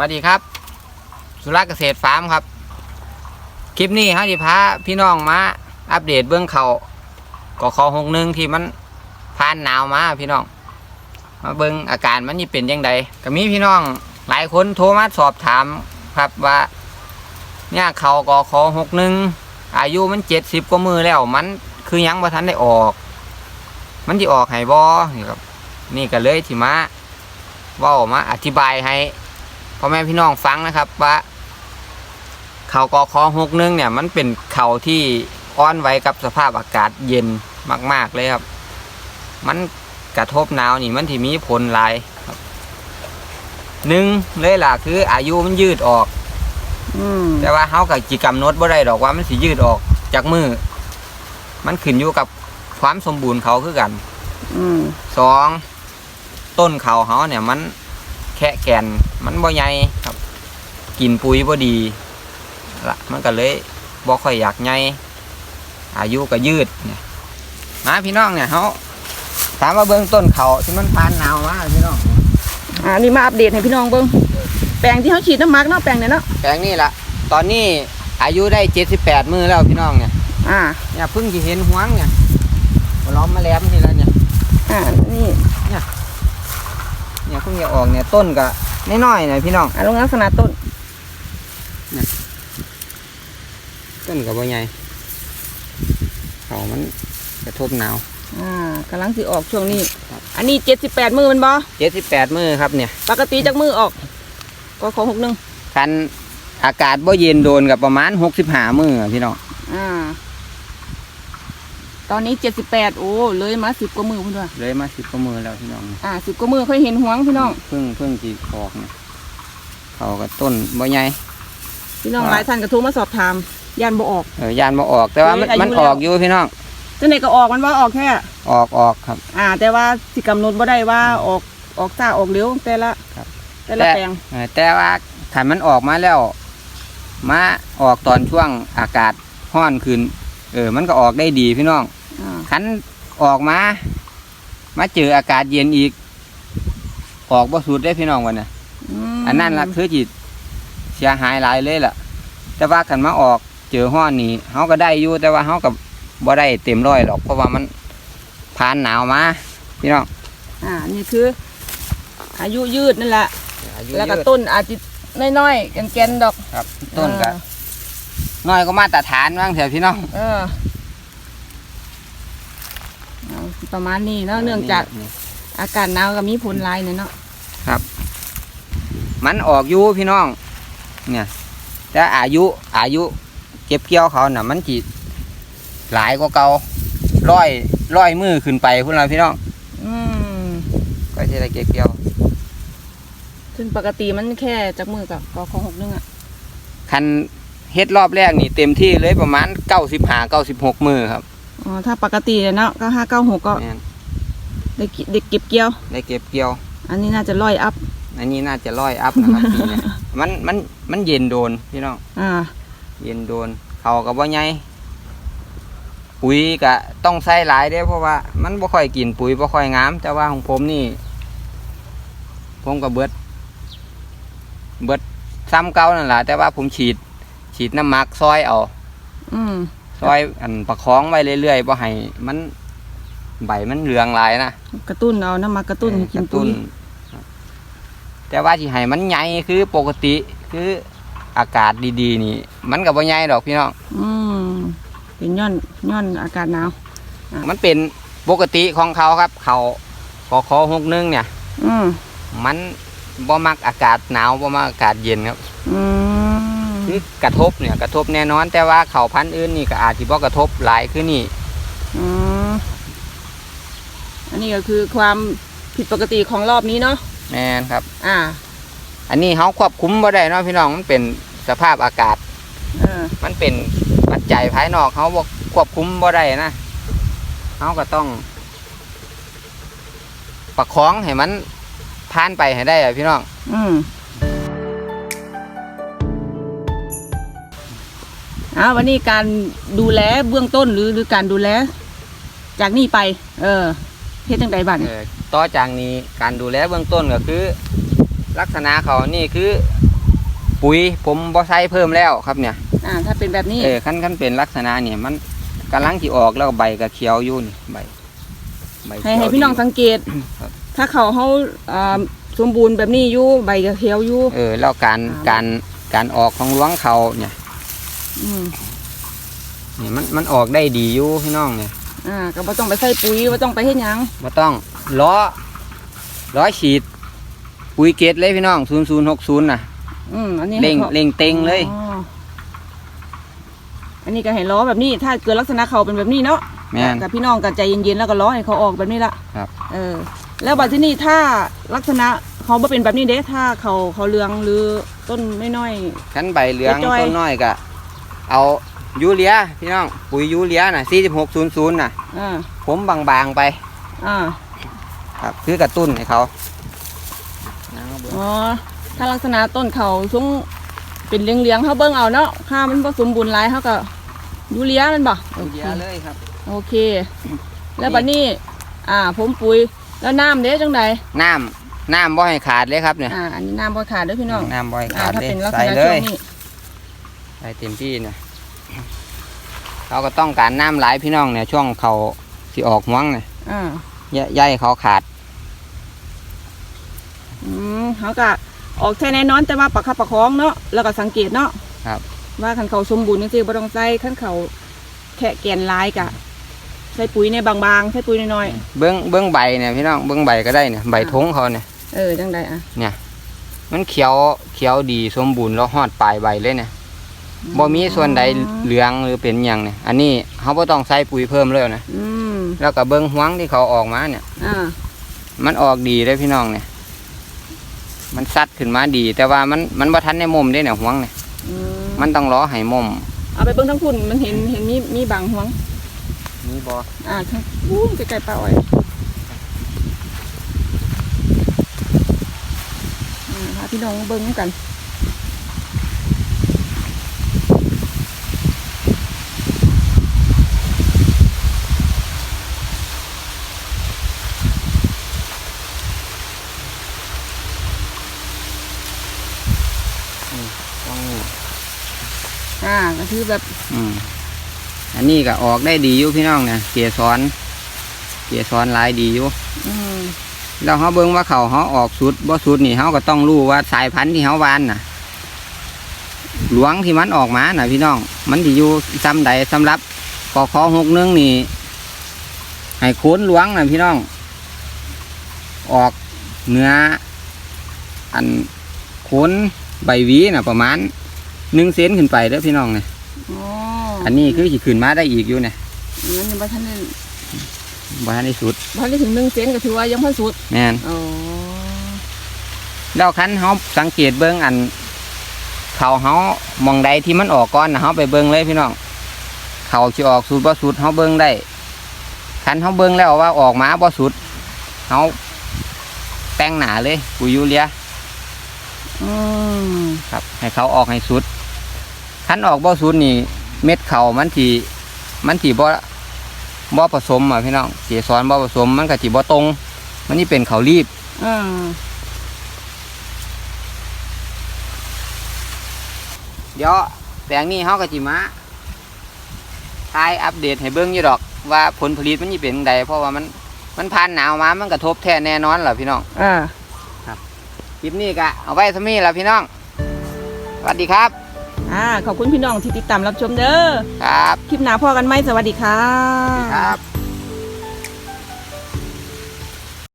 วัสดีครับ สุรักเกษตรฟาร์มครับ คลิปนี้ฮะที่พาพี่น้องมาอัปเดตเบื้องเขาก็ขอหกหนึ่งที่มันผ่านหนาวมาพี่น้อง มาเบิ้งอาการมันนี่เป็นยังไงก็มีพี่น้องหลายคนโทรมาสอบถามครับว่า เนี่ยเขาก็ขอหกหนึ่งอายุมันเจ็ดสิบกว่ามือแล้วมันคือยังบ่ทันได้ออก มันจะออกให้บ่นี่ครับนี่ก็เลยที่มาว่ามาอธิบายให้ พ่อแม่พี่น้องฟังนะครับว่าเขากอคอหกหนึงเนี่ยมันเป็นเขาที่อ่อนไหวกับสภาพอากาศเย็นมาก ๆเลยครับ มันกระทบหนาวนี่มันที่มีผลหลายครับหนึ่งเลยล่ะคืออายุมันยืดออกอืมแต่ว่าเฮากับจิกรรมนดบ่ได้ดอกว่ามันสิยืดออกจากมือ มันขึ้นอยู่กับความสมบูรณ์เขาคือกันอืมสองต้นเขาเขาเนี่ยมัน แค่แก่นมันบ่ใหญ่ครับ กินปุ๋ยบ่ดีละมันก็เลยบ่ค่อยอยากใหญ่อายุก็ยืดเนี่ยมาพี่น้องเนี่ยเขาถามว่าเบื้องต้นเขาที่มันผ่านหนาวมาพี่น้องอ่านี่มาอัปเดตให้พี่น้องเบิ่งแปลงที่เขาฉีดน้ำหมักเนาะแปลงเนี่ยเนาะแปลงนี้ละตอนนี้อายุได้78มือแล้วพี่น้องเนี่ยอ่าเนี่ยเพิ่งจะเห็นหวงเนี่ยล้อมมาแลมนี่แล้วเนี่ย อ่านี่ เนี่ออกเนี่ยต้นก็น้อยๆหนะพี่น้องอ่าลงลักษณะต้นต้นกับใบใหญ่เขามันกระทบหนาวอ่ากำลังสิออกช่วงนี้ อันนี้เจ็ดสิบแปดมือมันบ่เจ็ดสิบแปดมือครับเนี่ยปกติจากมือออก ก็ขอหกหนึ่งคันอากาศบ่เย็นโดนกับประมาณหกสิบห้ามือพี่น้องอ่า ตอนนี้เจ็ดสิบแปดโอ้เลยมาสิบกว่ามือพุ่นด้วยเลยมาสิบกว่ามือแล้วพี่น้องอ่าสิบกว่ามือค่อยเห็นหวงพี่น้องเพิ่งเพิ่งจีออกเนี่ยเขากับต้นบ่ใหญ่พี่น้องอ่าหลายท่านก็โทรมาสอบถามยันบ่ออกเออยานมาออกแต่ว่ามันเฮ้ยอายุมันแล้วออกอยู่พี่น้องจังไหนก็ออกมันว่าออกแค่ออกออกครับ อ่า แต่ว่าสิกำหนดบ่ได้ว่าออกออกซ่าออกเร็วแต่ละครับ แต่ละแปลงเออแต่ว่าถ้ามันออกมาแล้วมาออกตอนช่วงอากาศห้อนขึ้น เออ มันก็ออกได้ดีพี่น้อง อ่าคันออกมา มาเจออากาศเย็นอีก ออกบ่สุดได้พี่น้องวันน่ะมอันนั้นละคือจิตเสียหายหลายเลยล่ะ แต่ว่าคันมาออกเจอห้อนนี่เฮาก็ได้อยู่แต่ว่าเฮากับบ่ได้เต็มร้อยหรอกเพราะว่ามันผ่านหนาวมาพี่น้องอ่านี่คือ อายุยืดนั่นแหละอายุแล้วก็ยืดต้นอาจจะน้อยๆแกนๆดอกครับ ต้นก็อ่าน้อยก็มาตรฐานบ้างเถอะพี่น้องเออเอา ประมาณนี้เนาะเนื่องจากอากาศหนาวก็มีผลหลายเนี่ยเนาะมันออกอยู่พี่น้อง เนี่ย แต่อายุอายุเก็บเกี่ยวเขาน่ะ มันจีหลายกว่าเก่าร้อยร้อยมือขึ้นไปพุ่นละพี่น้อง อืมก็จะได้เก็บเกี่ยวซึ่งปกติมันแค่จากมือกับกอของหกนึงอะคันเฮ็ดรอบแรกนี่เต็มที่เลยประมาณเก้าสิบห้าเก้าสิบหกมือครับ อ๋อถ้าปกติเนี่ยเนาะก็ห้าเก้าหกก็แม่นได้กิได้เก็บเกี่ยว ได้เก็บเกี่ยว อันนี้น่าจะร้อยอัพ อันนี้น่าจะร้อยอัพนะครับ ปีเนี้ยมันมันมันเย็นโดนพี่น้อง อ่า เย็นโดน เขากับว่าไงปุ๋ยก็ต้องใส่หลายเด้เพราะว่ามันบ่ค่อยกินปุ๋ยบ่ค่อยงาม แต่ว่าของผมนี่ ผมก็เบิด เบิดซ้ำเก่านั่นแหละแต่ว่าผมฉีด ฉีดน้ำหมักซอยเอา อืม ซอยอันประคองไว้เรื่อยๆบ่ให้มันใบมันเหลืองหลายนะกระตุ้นเอาน้ำมากระตุ้นให้กินปุ๋ยครับแต่ว่าที่ให้มันใหญ่คือปกติคืออากาศดีๆ นี่ มันกับว่าใหญ่ดอกพี่น้องอืมเป็นย้อนย้อนอากาศหนาวมันเป็นปกติของเขาครับ เขาขอขอหกหนึงเนี่ย อืมมันบ่มักอากาศหนาวบ่มักอากาศเย็นครับ อืม คือกระทบเนี่ยกระทบแน่นอน แต่ว่าเขาพันธุ์อื่นนี่ก็อาจจะบ่กระทบหลายคือนี่อืมอันนี้ก็คือความผิดปกติของรอบนี้เนาะแม่นครับ อ่า อันนี้เขาควบคุมบ่ได้เนาะพี่น้องมันเป็นสภาพอากาศเออมันเป็นปัจจัยภายนอกเขาบอกควบคุมบ่ได้นะเขาก็ต้อง ประคองให้มันผ่านไปให้ได้อะพี่น้อง อืม อ่าวันนี้การดูแลเบื้องต้นหรือหรือการดูแล จากนี้ไป เออเฮ็ดจังใดบ้างเออต่อจากนี้การดูแลเบื้องต้นก็คือ ลักษณะเขานี่คือ ปุ๋ยผมบ่ใส่เพิ่มแล้วครับเนี่ยอ่าถ้าเป็นแบบนี้เออคันคันเป็นลักษณะเนี่ยมันกำลังที่ออกแล้วใบก็เขียวอยู่นี่ใบใบให้เขียวให้พี่น้องสังเกต ครับถ้าเขาเขาอ่าสมบูรณ์แบบนี้อยู่ใบก็เขียวอยู่เออแล้วการอ่าการการออกของหลวงเขาเนี่ย อืมนี่มันมันออกได้ดีอยู่พี่น้องเนี่ยอ่าก็บ่ต้องไปใส่ปุ๋ยบ่ต้องไปเฮ็ดหยังบ่ต้องล้อล้อฉีด ปุ๋ยเกตเลยพี่น้อง0060น่ะอืมอันนี้เร่งให้ขาเร่งเต็งเลย อ๋ออันนี้ก็ให้ล้อแบบนี้ ถ้าเกิดลักษณะเขาเป็นแบบนี้เนาะแม่น กับพี่น้องก็ใจเย็นๆแล้วก็ล้อให้เขาออกแบบนี้ละครับ เออ แล้วบัดที่นี่ถ้าลักษณะเขาบ่เป็นแบบนี้เด้ถ้าเขาเขาเหลืองหรือต้นน้อยคันใบเหลืองจ้อยๆ ต้นน้อยก็ เอายูเรียพี่น้องปุ๋ยยูเรียน่ะ4600น่ะๆอ่าผมบางๆไป อ่าครับ คือกระตุ้นให้เขาน้ำเบิ่งอ๋อถ้าลักษณะต้นเขาสูงเป็นเลี้ยงๆเขาเบิ่งเอาเนาะค่ามันผสมบูรณ์หลายเขาก็ยูเรียมันบ่ยูเรียเลยครับ โอเค แล้วบัดนี้ อ่า ผมปุ๋ยแล้วน้ำเด้จังใดน้ำน้ำบ่ให้ขาดเลยครับเนี่ยอ่าอันนี้น้ำบ่ขาดเด้อพี่น้องน้ำบ่ให้อ่าขาดถ้าเลยเป็นลักษใส่ณะเลช่วงย นี้ใส่เต็มที่เนี่ยเราก็ต้องการน้ำหลายพี่น้องเนี่ย ช่วงเขาที่ออกหวงเนี่ยอ่าย่ย่ายเขาขาด อืมเขาก็ออกแค่แน่นอนแต่ว่าประคับประคองเนาะแล้วก็สังเกตเนาะครับ ว่าคันเขาสมบูรณ์จริงๆบ่ต้องใส่คันเขาแค่แกนลายกะใส่ปุ๋ยในบางๆใส่ปุ๋ยน้อยเบิ้งเบิ้งใบเนี่ยพี่น้องเบิ้งใบก็ได้เนี่ยใบอ่าทงเขาเนี่ยๆเออจังใดอะมันเขียวเขียวดีสมบูรณ์แล้วหอดปลายใบเลยเนี่ย บ่มีส่วนใดเหลืองหรือเป็นหยังเนี่ยอันนี้เขาบ่ต้องใส่ปุ๋ยเพิ่มเลยนะอืมแล้วก็เบิ้งหวงที่เขาออกมาเนี่ย อ่ามันออกดีเลยพี่น้องเนี่ย มันซัดขึ้นมาดี แต่ว่ามันมันบ่ทันในมุมได้เนี่ยหวงเนี่ยอืมมันต้องรอให้มุมเอาไปเบิ่งทั้งพุ่นมันเห็นเห็นมีมีบางหวง นี่บ่อ่าทั้งอู้ใกล้ๆปลาอ้อยอ่าพาพี่น้องเบิ่งกัน องนี่อ่าก็คือแบบ อืมอันนี้ก็ออกได้ดีอยู่พี่น้องเนี่ยเกียร์ซ้อน เกียร์ซ้อนหลายดีอยู่อืมแล้วเขาเบิ่งว่าเขาเขาออกสุดบ่สุดนี่เขาก็ต้องรู้ว่าสายพันธุ์ที่เขาวานน่ะ หลวงที่มันออกมาน่ะ พี่น้อง มันที่อยู่ซ้ำใดสำหรับกอคอหกหนึงนี่ให้โคนหลวงน่ะพี่น้อง ออกเนื้ออันโคน ใบหวีน่ะประมาณหนึ่งเซนขึ้นไปเด้อพี่น้องเนี่ยอ๋ออันนี้คือสิขึ้นมาได้อีกอยู่เนี่ยงั้นยังบ่ทันได้บ่ทันได้สุดบ่ทันได้ถึงหนึ่งเซนก็ถือว่ายังพันสุดแม่นอ๋อแล้วคันเขาสังเกตเบิ้งอันเขาเขามองใดที่มันออกก้อนนะเขาไปเบิ้งเลยพี่น้องเขาสิออกสุดบ่สุดเขาเบิ้งได้คันเขาเบิ้งแล้วว่าออกมาบ่สุดเขาแป้งหนาเลยปุ๋ยยูเรียอืม ครับ ให้เขาออกให้สุดคันออกบ่สุดนี่ เม็ดเขามันทีมันทีบ่บ่ผสมอะพี่น้องเกสรบ่ผสมมันก็สิบ่ตรง มันนี่เป็นเขารีบอเดี๋ยวแปลงนี้เขาก็จิมาทายอัปเดตให้เบิ้งอยู่ดอก ว่าผลผลิตมันจะเป็นใดเพราะว่ามันมันผ่านหนาวมา มันกระทบแท้แน่นอนแหละพี่น้องอ่า คลิปนี้ก็เอาไว้สมีแหละพี่น้องสวัสดีครับอ่าขอบคุณพี่น้องที่ติดตามรับชมเด้อครับ คลิปหน้าพ่อกันไหมสวัสดีค่ะ ครับ